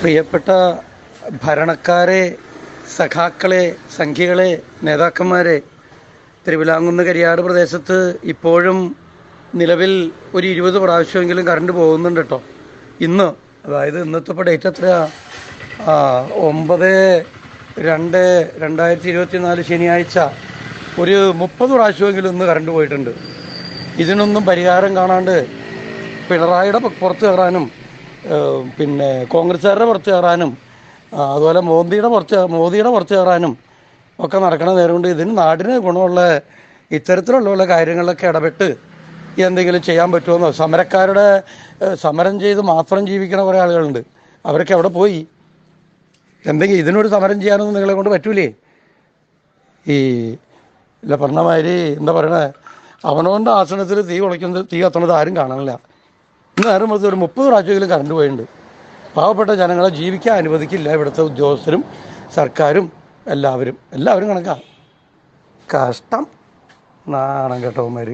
പ്രിയപ്പെട്ട ഭരണക്കാരെ സഖാക്കളെ സംഖ്യകളെ നേതാക്കന്മാരെ തിരുവിലാങ്കുന്ന് കരിയാട് പ്രദേശത്ത് ഇപ്പോഴും നിലവിൽ ഒരു ഇരുപത് പ്രാവശ്യമെങ്കിലും കറണ്ട് പോകുന്നുണ്ട് കേട്ടോ. ഇന്ന് അതായത് ഇന്നത്തെ ഇപ്പോൾ ഡേറ്റ് എത്രയാ? ആ ഒമ്പത് രണ്ട് രണ്ടായിരത്തി ഇരുപത്തി നാല് ശനിയാഴ്ച. ഒരു മുപ്പത് പ്രാവശ്യമെങ്കിലും ഇന്ന് കറണ്ട് പോയിട്ടുണ്ട്. ഇതിനൊന്നും പരിഹാരം കാണാണ്ട് പിണറായിയുടെ പുറത്ത് കയറാനും പിന്നെ കോൺഗ്രസ്സുകാരുടെ പുറത്ത് കയറാനും അതുപോലെ മോദിയുടെ പുറത്ത് മോദിയുടെ പുറത്ത് കയറാനും ഒക്കെ നടക്കണ നേരം കൊണ്ട് ഇതിന് നാടിന് ഗുണമുള്ള ഇത്തരത്തിലുള്ള കാര്യങ്ങളിലൊക്കെ ഇടപെട്ട് എന്തെങ്കിലും ചെയ്യാൻ പറ്റുമെന്നോ? സമരക്കാരുടെ സമരം ചെയ്ത് മാത്രം ജീവിക്കുന്ന കുറേ ആളുകളുണ്ട്. അവരൊക്കെ അവിടെ പോയി? എന്തെങ്കിലും ഇതിനൊരു സമരം ചെയ്യാനൊന്നും നിങ്ങളെ കൊണ്ട് പറ്റൂലേ? ഈ ഇല്ല പറഞ്ഞ മാതിരി എന്താ പറയണേ? അവനവന്റെ ആസനത്തിൽ തീ കുളയ്ക്കുന്നത് തീ കത്തണത് ആരും കാണാനില്ല. ഇന്ന് നേരം മൊത്തം ഒരു മുപ്പത് പ്രാവശ്യമെങ്കിലും കറണ്ട് പോയിട്ടുണ്ട്. പാവപ്പെട്ട ജനങ്ങളെ ജീവിക്കാൻ അനുവദിക്കില്ല ഇവിടുത്തെ ഉദ്യോഗസ്ഥരും സർക്കാരും എല്ലാവരും. എല്ലാവരും കണക്കാണ് കഷ്ടം. നാണം കേട്ടവന്മാർ